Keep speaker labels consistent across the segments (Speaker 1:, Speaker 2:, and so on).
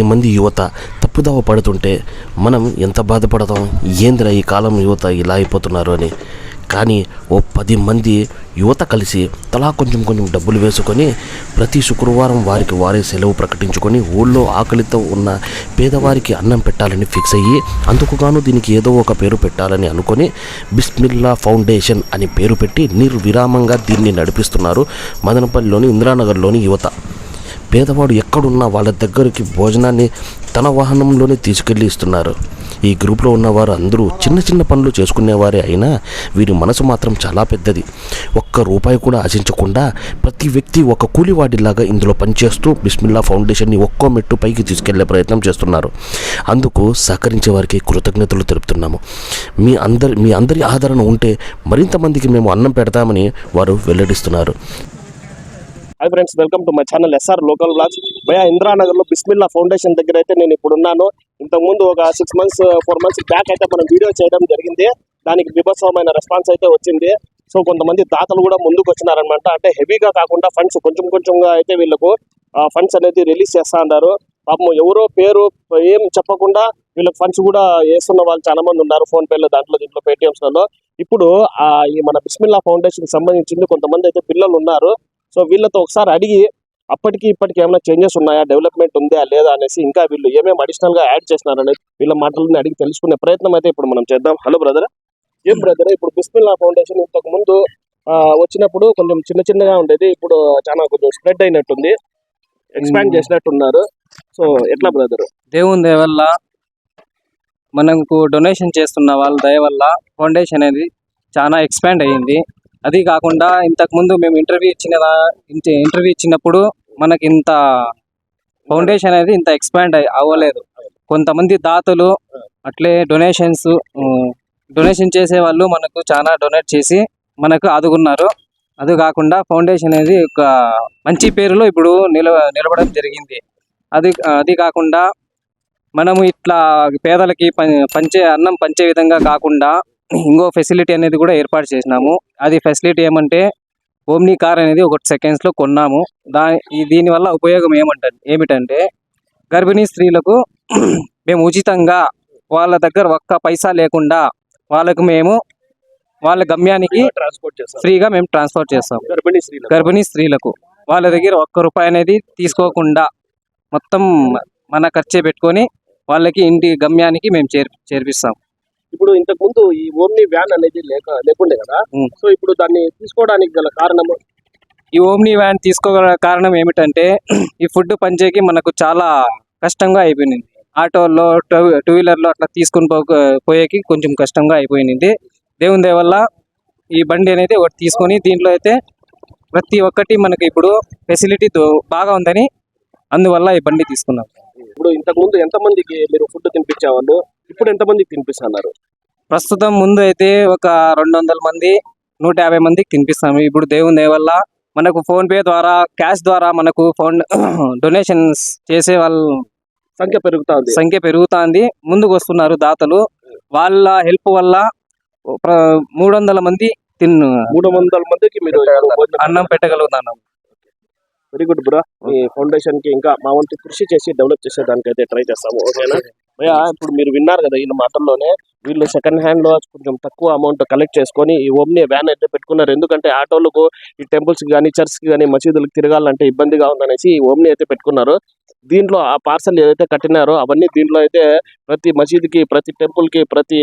Speaker 1: పది మంది యువత తప్పుదావ పడుతుంటే మనం ఎంత బాధపడతాం? ఏందిరా ఈ కాలం యువత ఇలా అయిపోతున్నారు అని. కానీ ఓ పది మంది యువత కలిసి తలా కొంచెం కొంచెం డబ్బులు వేసుకొని ప్రతి శుక్రవారం వారికి వారే సెలవు ప్రకటించుకొని ఊళ్ళో ఆకలితో ఉన్న పేదవారికి అన్నం పెట్టాలని ఫిక్స్ అయ్యి అందుకుగాను దీనికి ఏదో ఒక పేరు పెట్టాలని అనుకొని బిస్మిల్లా ఫౌండేషన్ అని పేరు పెట్టి నిర్విరామంగా దీన్ని నడిపిస్తున్నారు మదనపల్లిలోని ఇందిరానగర్లోని యువత. పేదవాడు ఎక్కడున్నా వాళ్ళ దగ్గరికి భోజనాన్ని తన వాహనంలోనే తీసుకెళ్ళి ఇస్తున్నారు. ఈ గ్రూప్లో ఉన్నవారు అందరూ చిన్న చిన్న పనులు చేసుకునేవారే అయినా వీరి మనసు మాత్రం చాలా పెద్దది. ఒక్క రూపాయి కూడా ఆశించకుండా ప్రతి వ్యక్తి ఒక కూలివాడిలాగా ఇందులో పనిచేస్తూ బిస్మిల్లా ఫౌండేషన్ని ఒక్కో మెట్టు పైకి తీసుకెళ్ళే ప్రయత్నం చేస్తున్నారు. అందుకు సహకరించే వారికి కృతజ్ఞతలు తెలుపుతున్నాము. మీ అందరి మీ అందరి ఆదరణ ఉంటే మరింత మందికి మేము అన్నం పెడతామని వారు వెల్లడిస్తున్నారు.
Speaker 2: Hi friends welcome to my channel SR local blogs భయా ఇంద్రానగర్లో బిస్మిల్లా ఫౌండేషన్ దగ్గర అయితే నేను ఇప్పుడు ఉన్నాను. ఇంతకు ముందు ఒక six months four months back అయితే మనం వీడియో చేయడం జరిగింది. దానికి విభత్సవమైన రెస్పాన్స్ అయితే వచ్చింది. సో కొంతమంది దాతలు కూడా ముందుకు వచ్చినారనమాట అంటే హెవీగా కాకుండా ఫండ్స్ కొంచెం కొంచెంగా అయితే వీళ్ళకు ఫండ్స్ అనేది రిలీజ్ చేస్తా ఉన్నారు పాపం ఎవరో పేరు ఏం చెప్పకుండా వీళ్ళకి ఫండ్స్ కూడా వేస్తున్న వాళ్ళు చాలా మంది ఉన్నారు ఫోన్ పేలో దాంట్లో దీంట్లో పేటిఎంస్లలో ఇప్పుడు ఆ ఈ మన బిస్మిల్లా ఫౌండేషన్ సంబంధించింది కొంతమంది అయితే పిల్లలు ఉన్నారు. సో వీళ్ళతో ఒకసారి అడిగి అప్పటికి ఇప్పటికి ఏమైనా చేంజెస్ ఉన్నాయా? డెవలప్మెంట్ ఉందా? లేదా? అనేసి ఇంకా వీళ్ళు ఏమేమి అడిషనల్గా యాడ్ చేస్తున్నారనేది వీళ్ళ మాటలని అడిగి తెలుసుకునే ప్రయత్నం అయితే ఇప్పుడు మనం చేద్దాం. హలో బ్రదర్ ఏం బ్రదర్ ఇప్పుడు బిస్మిల్లా ఫౌండేషన్ ఇంతకు ముందు వచ్చినప్పుడు కొంచెం చిన్న చిన్నగా ఉండేది. ఇప్పుడు చాలా కొంచెం స్ప్రెడ్ అయినట్టుంది. ఎక్స్పాండ్ చేసినట్టున్నారు. సో ఎట్లా బ్రదర్
Speaker 3: దేవుని దయ వల్ల మనకు డొనేషన్ చేస్తున్న వాళ్ళ దయ వల్ల ఫౌండేషన్ అనేది చాలా ఎక్స్పాండ్ అయ్యింది అది కాకుండా ఇంతకు ముందు మేము ఇంటర్వ్యూ ఇచ్చిన ఇంటర్వ్యూ ఇచ్చినప్పుడు మనకి ఇంత ఫౌండేషన్ అనేది ఇంత ఎక్స్పాండ్ అవ్వలేదు. కొంతమంది దాతలు అట్లే డొనేషన్స్ డొనేషన్ చేసే వాళ్ళు మనకు చాలా డొనేట్ చేసి మనకు ఆదుకున్నారు. అది కాకుండా ఫౌండేషన్ అనేది ఒక మంచి పేరులో ఇప్పుడు నిలవ నిలబడడం జరిగింది. అది అది కాకుండా మనము ఇట్లా పేదలకి పం- పంచే అన్నం పంచే విధంగా కాకుండా ఇంకో ఫెసిలిటీ అనేది కూడా ఏర్పాటు చేసినాము. అది ఫెసిలిటీ ఏమంటే ఓమ్నీ కార్ అనేది ఒక సెకండ్స్లో కొన్నాము. దా దీనివల్ల ఉపయోగం ఏమంట ఏమిటంటే గర్భిణీ స్త్రీలకు మేము ఉచితంగా వాళ్ళ దగ్గర ఒక్క పైసా లేకుండా వాళ్ళకు మేము వాళ్ళ గమ్యానికి
Speaker 2: ట్రాన్స్పోర్ట్ చేస్తారు
Speaker 3: ఫ్రీగా మేము ట్రాన్స్ఫర్ చేస్తాం.
Speaker 2: గర్భిణీ స్త్రీలు
Speaker 3: గర్భిణీ స్త్రీలకు వాళ్ళ దగ్గర ఒక్క రూపాయి అనేది తీసుకోకుండా మొత్తం మన ఖర్చే పెట్టుకొని వాళ్ళకి ఇంటి గమ్యానికి మేము చేర్ చేర్పిస్తాం.
Speaker 2: ఇప్పుడు ఇంతకు ముందు ఈ ఓమ్ని వ్యాన్ అనేది లేక లేకుండే కదా. సో ఇప్పుడు దాన్ని తీసుకోవడానికి గల కారణము?
Speaker 3: ఈ ఓమ్ని వ్యాన్ తీసుకోగల కారణం ఏమిటంటే ఈ ఫుడ్ పంచేకి మనకు చాలా కష్టంగా అయిపోయింది. ఆటోల్లో టూ టూ వీలర్లో అట్లా తీసుకుని పో పోయేకి కొంచెం కష్టంగా అయిపోయింది. దేవుని దయ వల్ల ఈ బండి అనేది ఒకటి తీసుకొని దీంట్లో అయితే ప్రతి ఒక్కటి మనకి ఇప్పుడు ఫెసిలిటీ బాగా ఉందని అందువల్ల ఈ బండి తీసుకున్నాం.
Speaker 2: ఇప్పుడు ఇంతకు ముందు ఎంత మందికి మీరు ఫుడ్ తినిపించేవాళ్ళు? ఇప్పుడు ఎంత మందికి తినిపిస్తున్నారు?
Speaker 3: ప్రస్తుతం ముందు అయితే ఒక రెండు వందల మంది నూట యాభై మందికి తినిపిస్తాము ఇప్పుడు దేవుని దయ వల్ల మనకు ఫోన్ పే ద్వారా క్యాష్ ద్వారా మనకు ఫోన్ డొనేషన్స్ చేసే వాళ్ళ
Speaker 2: సంఖ్య పెరుగుతా ఉంది
Speaker 3: సంఖ్య పెరుగుతుంది. ముందుకు వస్తున్నారు దాతలు. వాళ్ళ హెల్ప్ వల్ల మూడు వందల మంది తిన్ను
Speaker 2: మూడు వందల మందికి మీరు
Speaker 3: అన్నం పెట్టగలుగుతున్నాం.
Speaker 2: వెరీ గుడ్ బ్రో మీ ఫౌండేషన్కి ఇంకా మా వంతు కృషి చేసి డెవలప్ చేసే దానికైతే ట్రై చేస్తాము. ఓకేనా? ఇప్పుడు మీరు విన్నారు కదా ఈయన మాటల్లోనే వీళ్ళు సెకండ్ హ్యాండ్లో కొంచెం తక్కువ అమౌంట్ కలెక్ట్ చేసుకొని ఈ ఓమ్ని వ్యాన్ అయితే పెట్టుకున్నారు. ఎందుకంటే ఆటోలకు ఈ టెంపుల్స్కి కానీ చర్చ్కి కానీ మసీదులకు తిరగాలంటే ఇబ్బందిగా ఉందనేసి ఈ ఓమ్ని అయితే పెట్టుకున్నారు. దీంట్లో ఆ పార్సల్ ఏదైతే కట్టినారో అవన్నీ దీంట్లో అయితే ప్రతి మసీద్కి ప్రతి టెంపుల్కి ప్రతి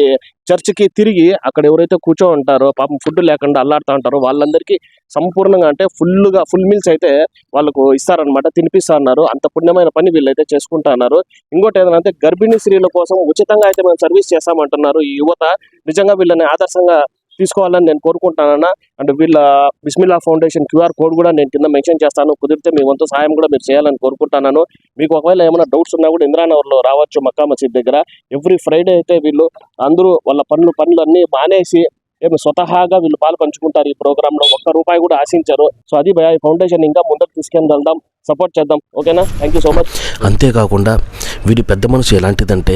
Speaker 2: చర్చ్కి తిరిగి అక్కడ ఎవరైతే కూర్చో ఉంటారో పాపం ఫుడ్ లేకుండా అల్లాడుతూ ఉంటారో వాళ్ళందరికీ సంపూర్ణంగా అంటే ఫుల్గా ఫుల్ మీల్స్ అయితే వాళ్ళకు ఇస్తారనమాట తినిపిస్తా అన్నారు అంత పుణ్యమైన పని వీళ్ళైతే చేసుకుంటా అన్నారు. ఇంకోటి ఏదంటే గర్భిణీ స్త్రీల కోసం ఉచితంగా అయితే మేము సర్వీస్ చేస్తామంటున్నారు ఈ యువత. నిజంగా వీళ్ళని ఆదర్శంగా తీసుకోవాలని నేను కోరుకుంటానన్నా. అండ్ వీళ్ళ బిస్మిల్లా ఫౌండేషన్ క్యూఆర్ కోడ్ కూడా నేను కింద మెన్షన్ చేస్తాను. కుదిరితే మీ వంతు సాయం కూడా మీరు చేయాలని కోరుకుంటున్నాను మీకు ఒకవేళ ఏమైనా డౌట్స్ ఉన్నా కూడా ఇంద్రానగర్లో రావచ్చు మక్కా మసీద్ దగ్గర. ఎవ్రీ ఫ్రైడే అయితే వీళ్ళు అందరూ వాళ్ళ పనులు పనులన్నీ మానేసి ఏమి స్వతహాగా వీళ్ళు పాలు పంచుకుంటారు ఈ ప్రోగ్రాంలో. ఒక్క రూపాయి కూడా ఆశించారు. సో అది భయ ఈ ఫౌండేషన్ ఇంకా ముందుకు తీసుకెళ్ళగలుగుదాం సపోర్ట్ చేద్దాం. ఓకేనా? థ్యాంక్ యూ సో మచ్
Speaker 1: అంతేకాకుండా వీడి పెద్ద మనసు ఎలాంటిదంటే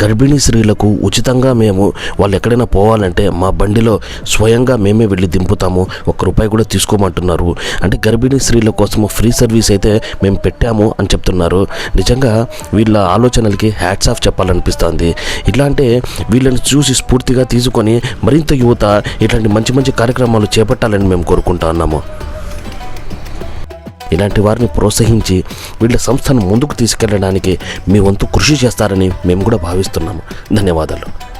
Speaker 1: గర్భిణీ స్త్రీలకు ఉచితంగా మేము వాళ్ళు ఎక్కడైనా పోవాలంటే మా బండిలో స్వయంగా మేమే వెళ్ళి దింపుతాము. ఒక్క రూపాయి కూడా తీసుకోమంటున్నారు. అంటే గర్భిణీ స్త్రీల కోసము ఫ్రీ సర్వీస్ అయితే మేము పెట్టాము అని చెప్తున్నారు. నిజంగా వీళ్ళ ఆలోచనలకి హ్యాట్స్ ఆఫ్ చెప్పాలనిపిస్తుంది. ఇట్లా అంటే వీళ్ళని చూసి స్ఫూర్తిగా తీసుకొని మరింత యువత ఇట్లాంటి మంచి మంచి కార్యక్రమాలు చేపట్టాలని మేము కోరుకుంటా ఉన్నాము. ఇలాంటి వారిని ప్రోత్సహించి వీళ్ళ సంస్థను ముందుకు తీసుకెళ్ళడానికి మీ వంతు కృషి చేస్తారని మేము కూడా భావిస్తున్నాము. ధన్యవాదాలు.